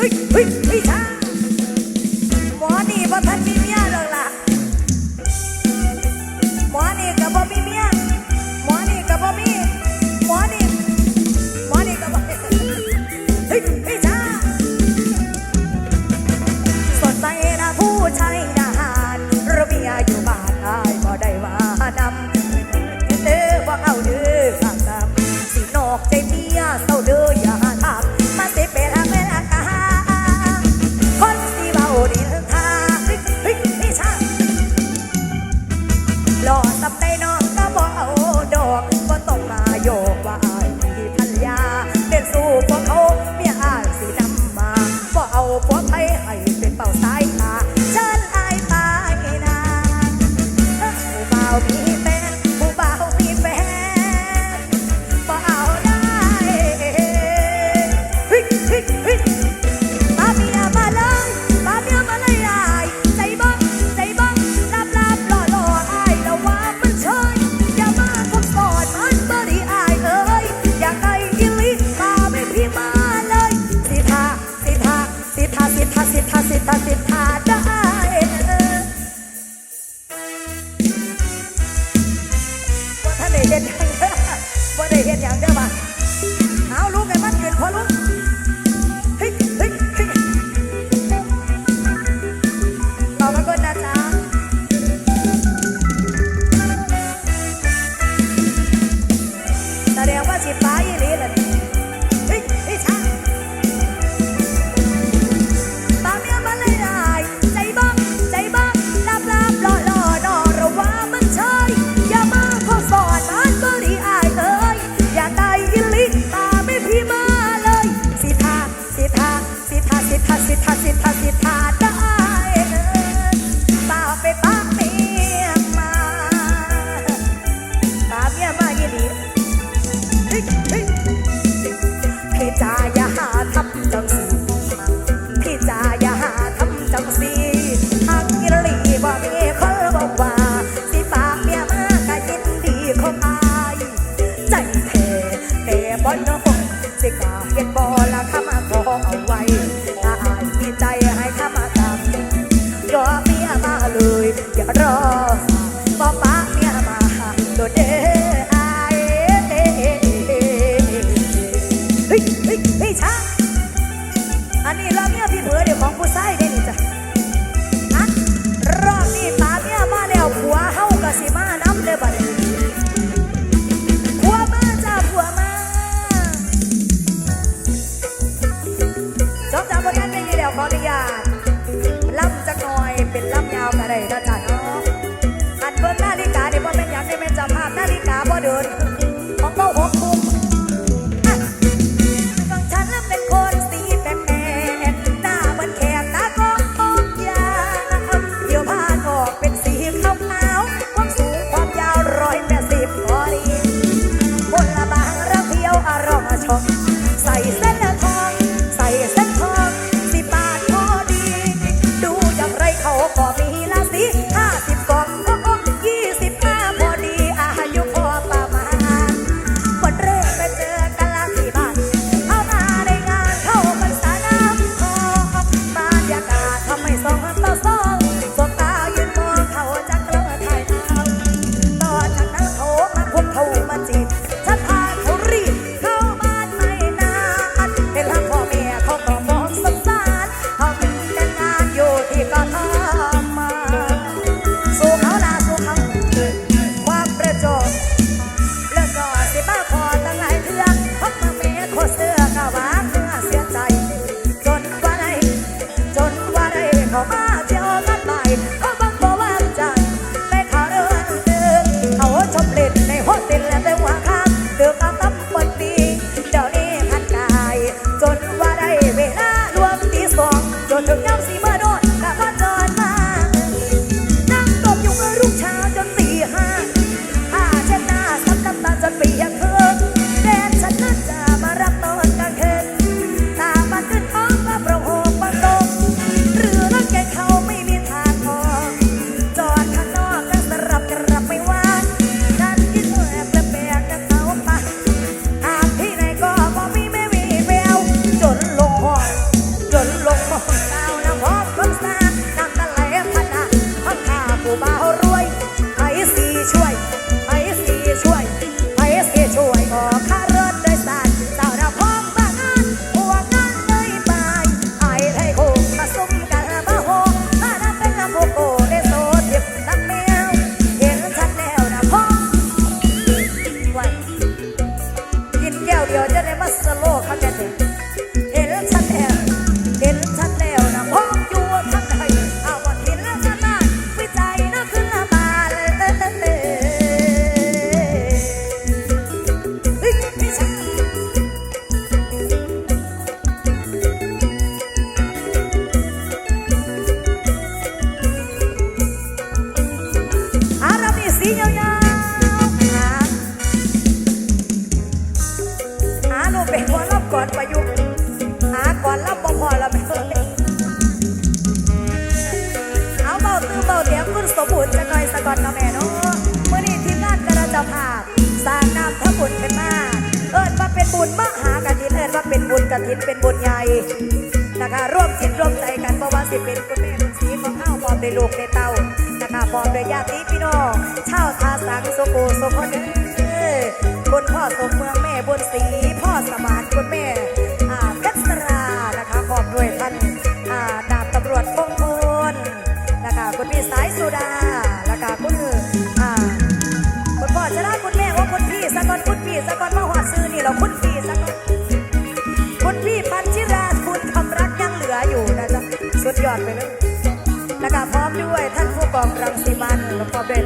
ฮ้ยเฮ้ อนน้องเด็กๆเก็นบ่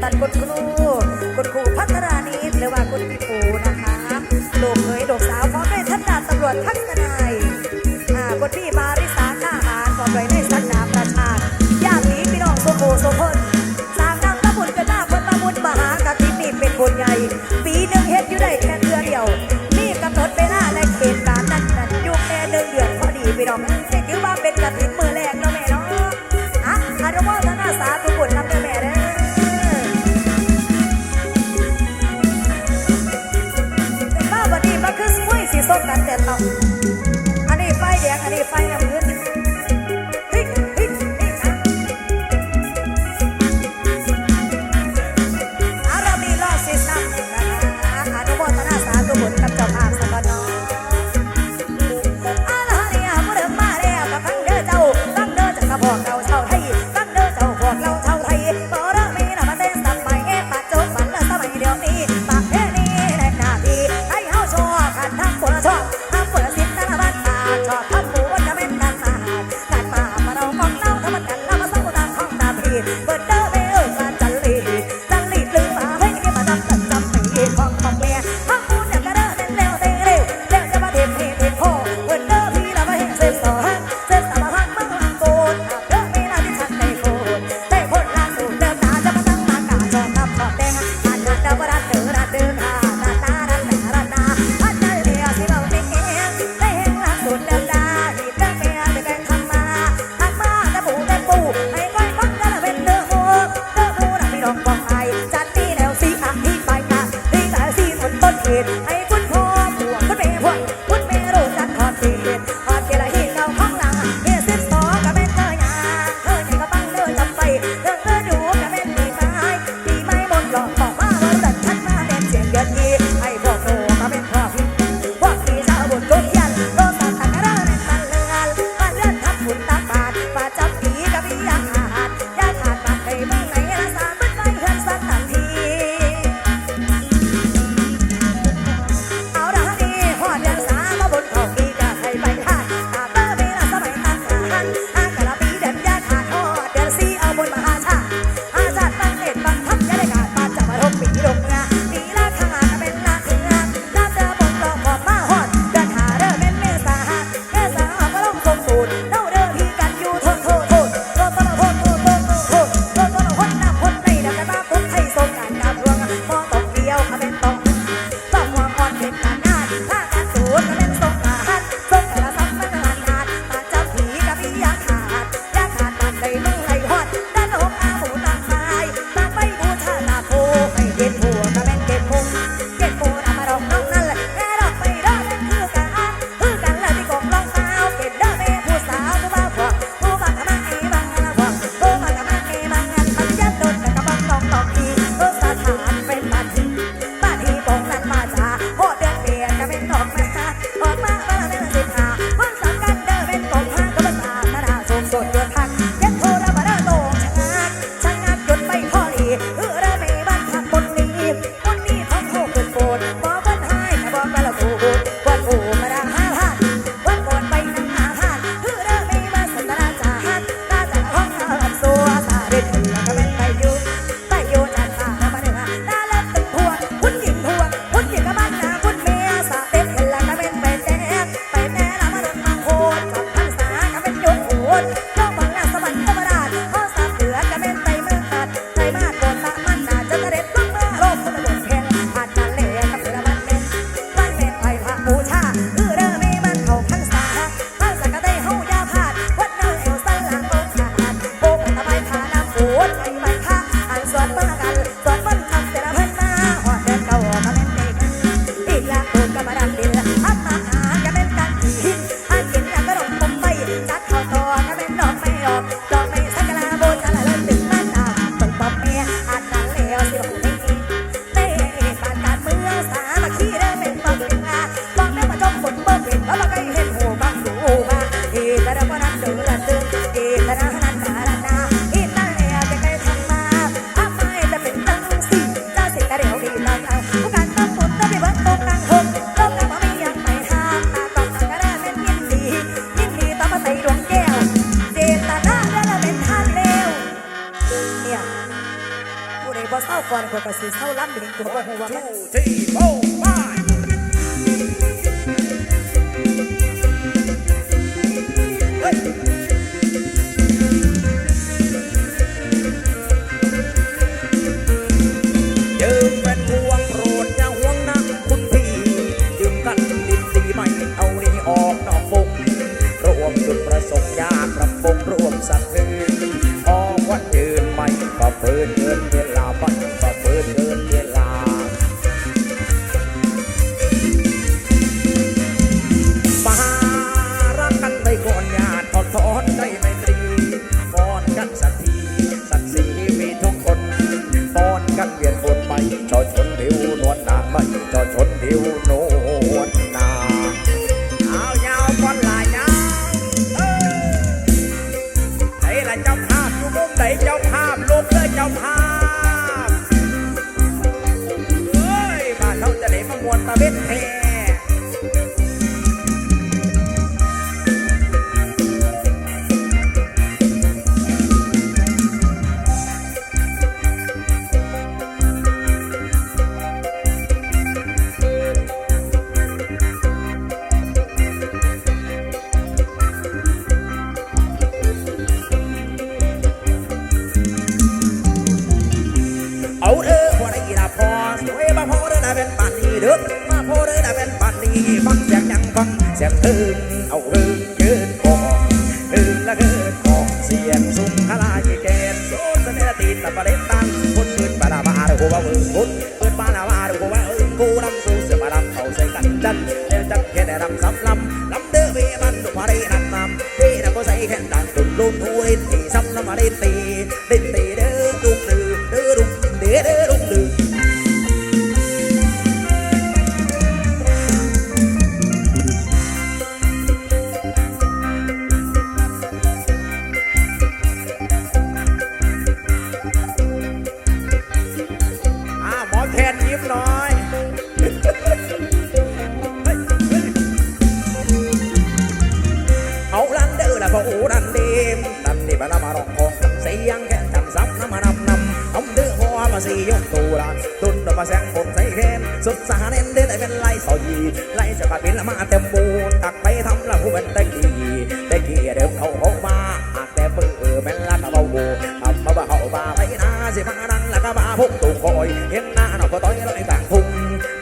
และพร้อมด้วยท่านคุณครูคุณครูพัฒรานิดหรือว่าคุณพี่ปูนะคะลูกเคยลูกสาวพร้อมด้วยท่านดาบตำรวจทักษนายคุณพี่มาริสาข้าหารพร้อมด้วยในสักดาประชาญาตินี้พี่น้องโซโกโซพนสร้างนำตะบุญกันหน้าเพิ่นมาบุญมหากฐินี่เป็นบุญใหญ่ ปีหนึ่งเฮ็ดอยู่ได้แค่เดือนเดียวมีกำหนดเวลาและเขตการนั้นนั้นอยู่แค่หนึ่งเดือนพอดีพี่น้องนี่ถือว่าเป็นกฐินมือแรกเนาะแม่เนาะอะอนุโมทนาสาธุบุญนำเด้แม่เด้ But ดันจันเดี๋ยวจันแค่ได้รำซ้ำลำลำเด้อเวมันดุมาได้นันนำเด้นะก็ใส่แค่ดังตุ่นลุ่มหัวเล่นตีซ้ำน้ำมาเล่นตีเล่นตี เว้นตะกี้ตะกี้เดิมเขาเขามาหากแต่เบื่อแม่นละตะเบาโบทำมาบ่าเขาบาไปนาสิมาดังละก็มาพุ่งตุกคอยเห็นหน้าเราก็ต้อยเราในต่างทุ่ง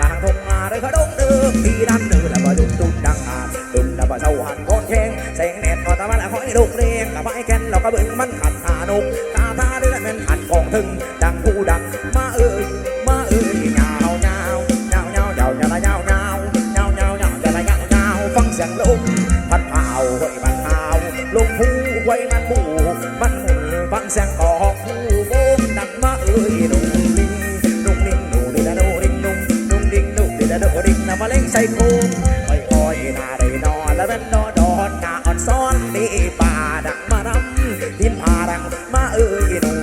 ต่างทุ่งมาเลยเขาดงเดิมที่ดันเดินแล้วก็ดุมดุมดังอาดุมแล้วก็เจ้าหันก้อนแข้งแสงแดดก็ตะวันละคอยดุกเรียงกับไอ้แกนเราก็บึงมันขัดขานุกตาตาเดือดมันขัดกองถึง เสียงกอกหูโบงดังมาเอ้ยนุ่งดิ่งนุ่งดิ่งนุ่งดิ่งนะนุ่งดิ่งนุ่งนุ่งดิ่งนุ่งดิ่งนะนุ่งดิ่งนะมาเล่งใส่โคมไม่คอยนาได้นอนแล้วเป็นนอนดอนนาอ่อนซ้อนดีป่าดังมารำดินผาดังมาเอ้ยนุ่ง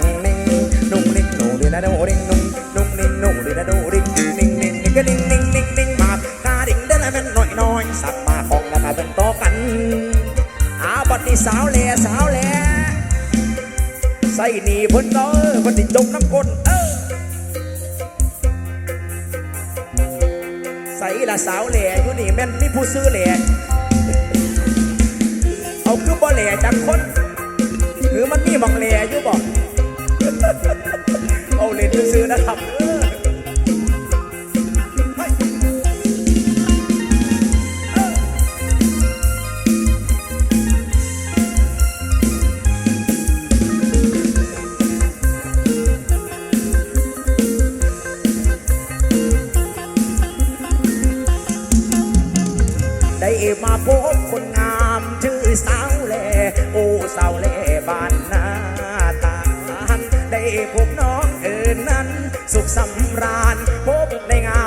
ใส่หนีเพิ่นเด้อเพิ่นติจมน้ำก้นเออใส่ละสาวแหล่อยู่นี่แม่นมีผู้ซื้อแหล่เอาคือบ่แหล่จักคนหรือมันมีหมองแหล่อยู่บ่เอาเล่นซื้อนะครับ มาพบคนงามชื่อสาวแลโอ้สาวแลบ้านนาตาลได้พบน้องเอินนั้น สุขสำราญพบในงาน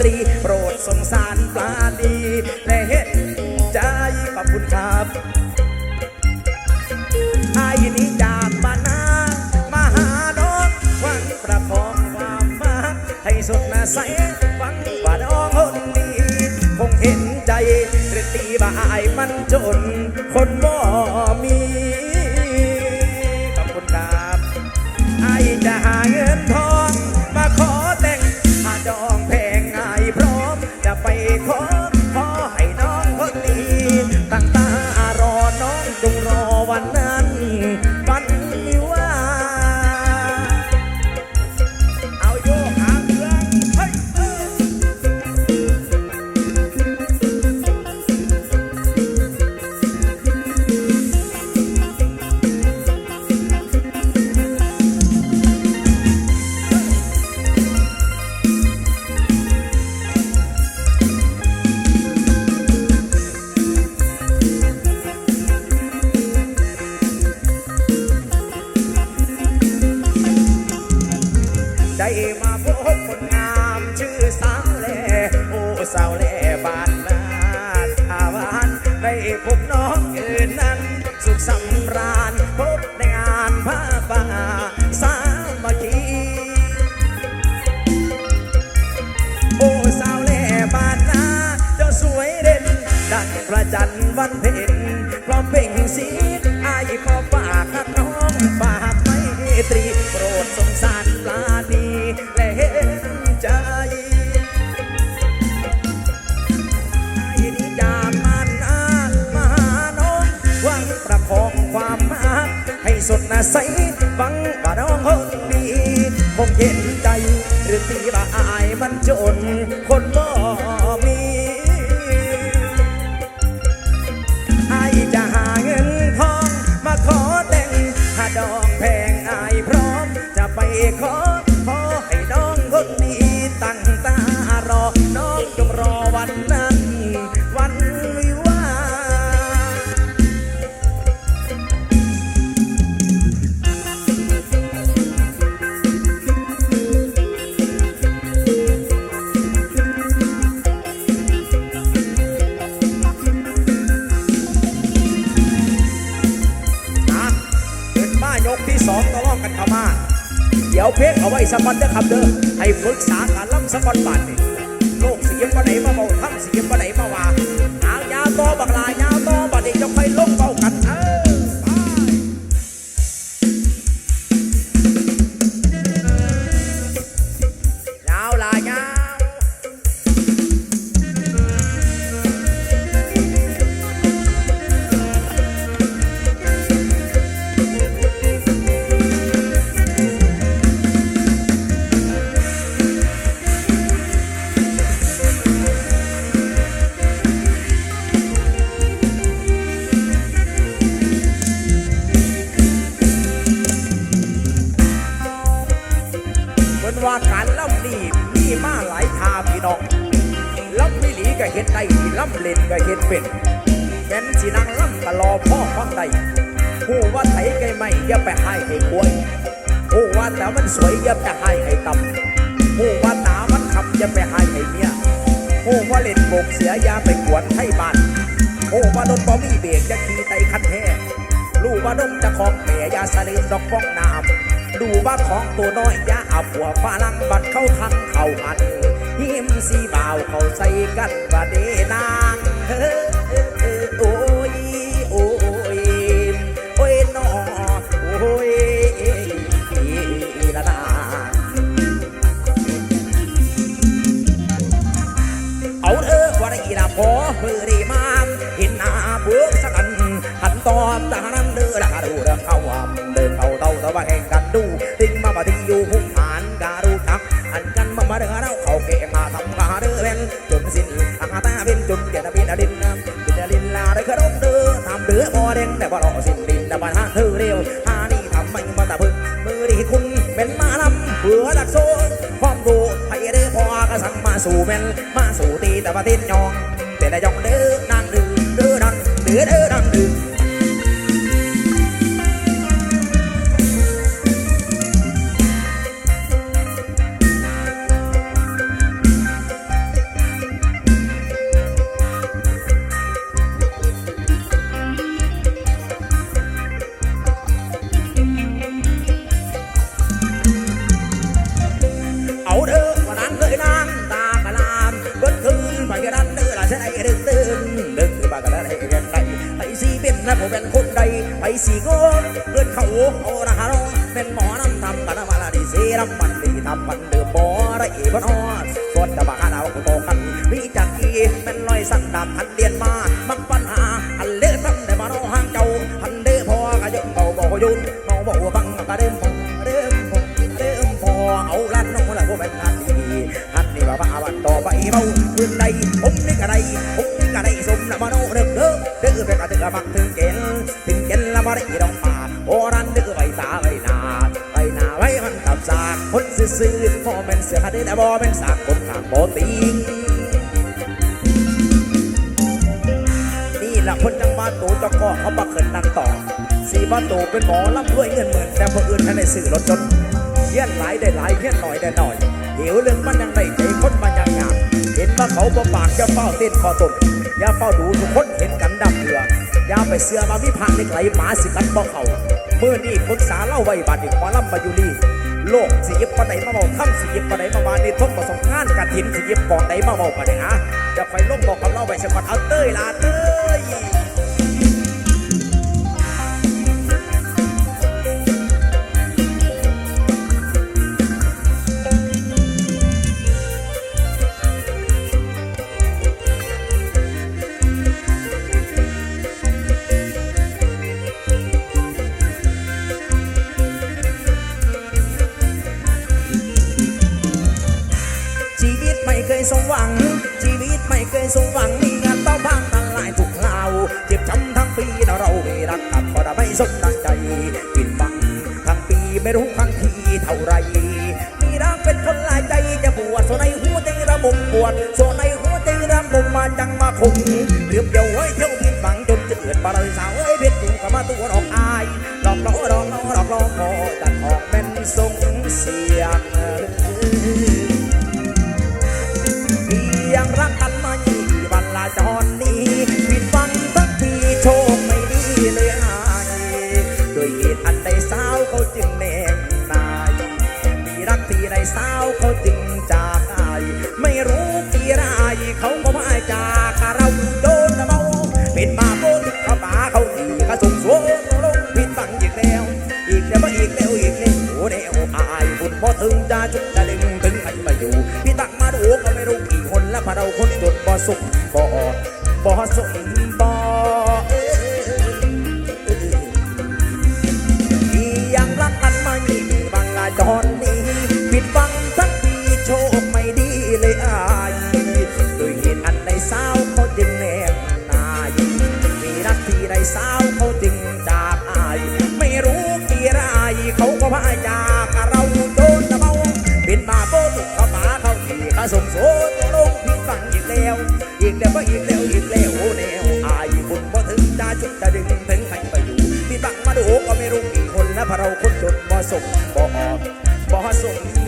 ตรี โปรดสงสารปลาดี และเห็ดใจขอบคุณครับไอ้นี้จากบ้านามาหาน้องวังประคองความมาให้สุดน่าใสหวังบ่าน้องคนดี คงเห็นใจเตรตีบ่าไอ้มันจน สุดน่าใสหวังว่าน้องคงดี คงเห็นใจหรือตีว่าอา สองตะลอกกันเข้ามา เดี๋ยวเพลงเอาไว้สกอนเด้อครับเด้อให้ปรึกษาการล่ำสกอนบาทนี่โลกเสียงบ่ไหนมาเบาทำเสียงบ่ไหนมาว่าหางยาวต่อบักลายาว นว่าการล่ำนี่มีมาหลายทาพี่น้องล่ำไม่หลีก็เห็นได้ล่ำเล่นก็เห็นเป็นแม่นสินางล่ำก็รอพ่อฟังได้ผู้ว่าไถไก่ไม่อย่าไปให้ให้กล้วยผู้ว่าแต่มันสวยอย่าไปให้ให้ต่ำผู้ว่าตามันคำอย่าไปให้ให้เมียผู้ว่าเล่นโบกเสียอย่าไปกวนให้บ้านผู้ว่าโดนบ่มีเบรกจะขี่ไตคันแท้ลูกว่าดมจะของแม่ยาสลืมดอกฟองน้ำ ดูว่าของตัวน้อยยาอาผัวฝรั่งบัดเข้าทังเข้าหันหิ้มสีบ่าวเขาใส่กันว่าเดนางเฮอเอ้อเอ้อโอ้ยโอ้ยโอ้ยนอโอ้ยละนาเอาเถอว่าได้ละพอเพื่อได้มาเห็นหน้าเบือกสักอันหันตอบตานั้นเด้อละดูเด้อเอาอ่ำเดินเอาเต้าตะวันแห่ง ก็ที่อยู่หุ่มหานการูทัก อันกันมามาเด้อเราเขาเกมาทำกาเด้อเป็นจนสิ้นอาตาเป็นจนแก่ตะบินดินน้ำบินดินลาได้ขนมเด้อทำเด้อพอเด่นแต่บ่รอสิ้นดินแต่บ่ทางเธอเร็วหานี่ทำไม่มาตะพึงมือดีคุณเป็นมานำเผื่อดักโซ่ความรู้ให้เด้อพอกระสังมาสู่แม่นมาสู่ตีแต่ว่าติดยองแต่ละยองเด้อนางดื้อเด้อนั่นเด้อเด้อนางดื้อเอาเด้อ บ่ได้ดองมาโอรันเด้อไว้ตาไว้นาไว้นาไว้มันตับสากคนซื่อๆพอเป็นเสือคดีแต่บ่เป็นสากคนข้างโบติงนี่แหละคนจังบ้านตูจ้าก็เขาบักเขินนั่งต่อสีบ้านตูเป็นหมอร่ำรวยเงินหมื่นแต่คนอื่นท่านได้ซื้อรถจนเฮี้ยนหลายได้หลายเฮี้ยนหน่อยได้หน่อยเหี่ยวเรื่องมันยังได้ใจคนมันยังงามเห็นว่าเขาบ่ปากอย่าเฝ้าเต้นคอตกอย่าเฝ้าดูทุกคนเห็นกันดำเถื่อาวไปเสือมามิพากในไหลหมาสิกัดบ่เขาเมื่อนี่ปรึกษาเล่าไว้บาดอีกหมอลำมาอยู่นี่โลกสียิบปะไหนมาเบาถ้ำสียิบปะไหนมาบานในทบประสบงานกระถินสียิบกอนไหนมาเบาปะไหนฮะจะไปลงบอกกับเล่าไปสะกดเอาเต้ยลาเต้ย จะจุดจะดึงถึงใครมาอยู่พี่ตักมาดูก็ไม่รู้กี่คนแล้วพาเราคนจนบ่สุขบ่บ่สมบ่เอ้ยที่ยังรักกันมานี่มีบางลาจรนี้ผิดหวังทั้งทีโชคไม่ดีเลยอายโดยเหตุอันใดสาวเขาจึงแนบนายมีรักที่ใดสาวเขาจึงจากอาย ไม่รู้กี่รายเขาก็พายจ สมบ่ออกบ่สมบ่